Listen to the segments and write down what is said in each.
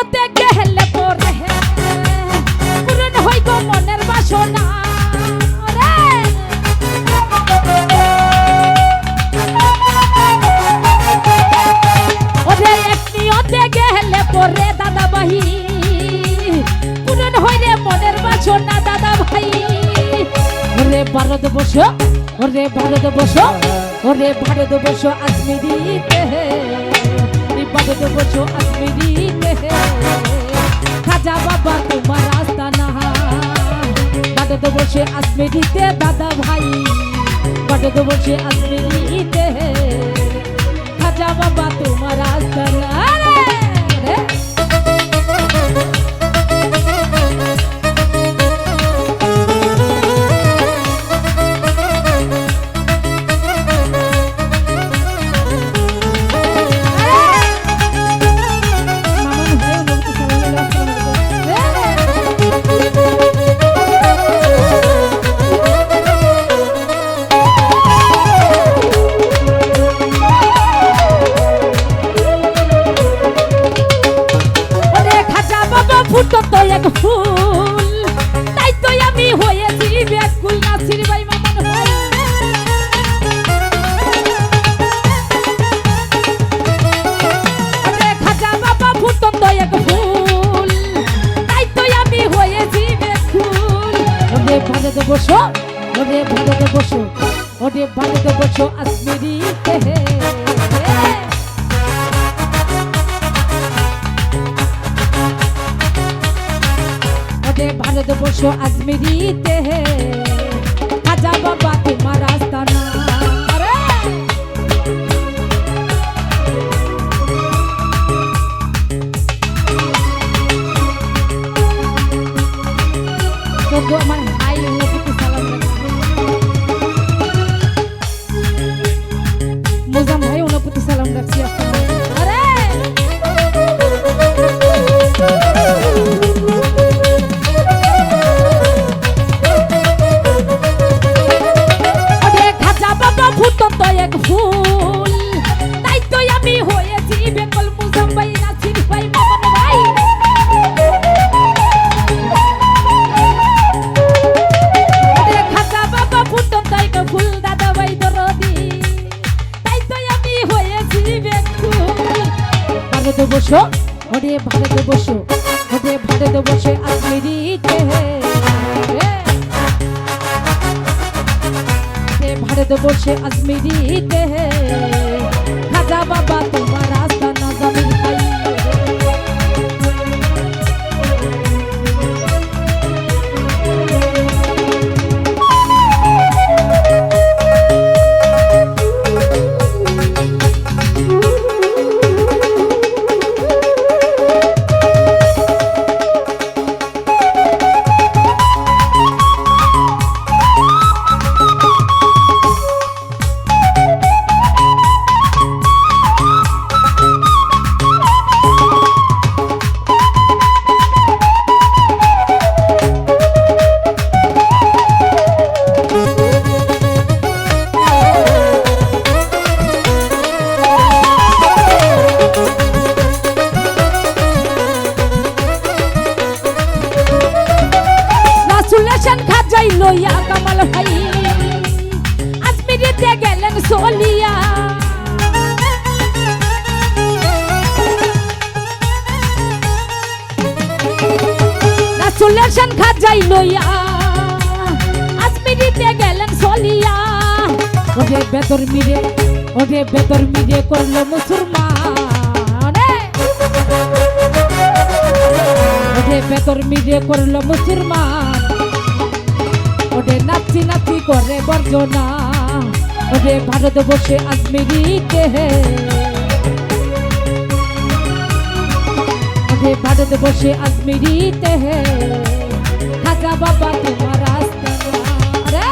নিয়তে গেলে পরে। পূরণ হইব মনের বাসনা। পরে দাদা ভাই পূরণ হইলে মনের বাসনা দাদা ভাই ওরে ভারত বস, ওরে ভারত বস, ওরে ভারত বস আজমিরিতে ভারত বস আজমিরিতে ভারত আসবে দিতে দাদা ভাই। ভারত বসে দিতে। খাজা বাবা তোমার আস্তানা বসো আজমিরিতে খাজা বাবা তোমার ভারত বসো ওরে ভারত বসো ওরে ভারত বসে আজমিরিতে ভারত বসে আজমিরিতে খাজাই লইয়া আজমিরিতে গেলেন সলিয়া ওরে বেতর মিরে ওরে বেতর মিরে করল মুসলমান। এ! ওরে বেতর মিরে করল মুসলমান। ওরে নাচি নাচি করে বর্জনা। ওরে ভারত বসে আজমিরিতে ওরে ভারত বসে আজমিরিতে খাজা বাবা তোমার আস্তানা।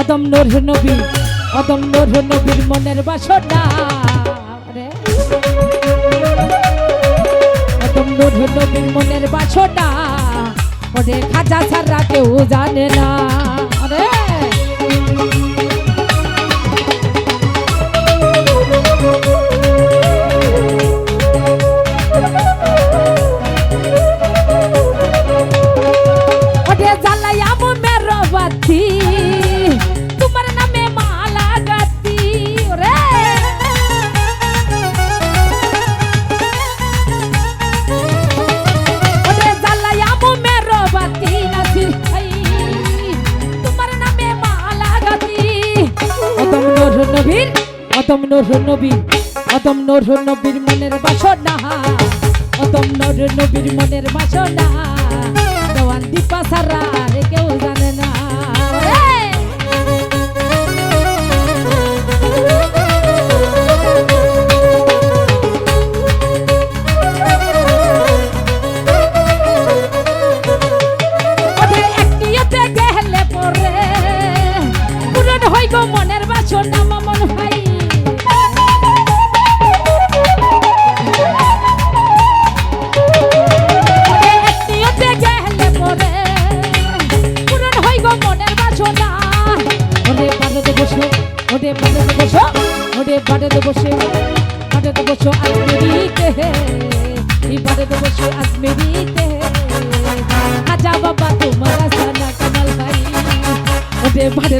অদম নূর নবী অদম নূর নবীর মনের বাসনা। অদম নূর নবীর মনের বাসনা। ওরে খাজা ছাড়া কেউ জানে না। রে অদম নর নবীর অদম নর নবীর মনের বাসনা। অদম নর নবীর মনের বাসনা। দেওয়ান দীপা সারা কেউ জানে না।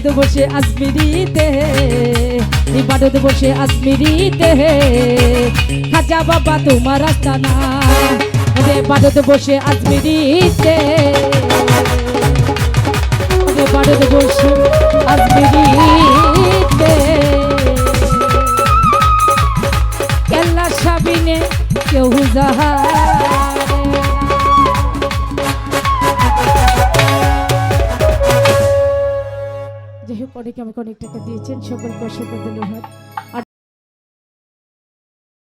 বাড়িতে বসে আজমেরিতে। এই বাড়িতে বসে আজমেরিতে। খাজা বাবা, তোমার আসানা ওরে বাড়িতে বসে আজমেরিতে। বাড়িতে বসে আজমেরিতে। কেল্লা সাবিনে কেউ যাহারে অনেকে আমাকে অনেক টাকা দিয়েছেন। সকলকে অসংখ্য ধন্যবাদ।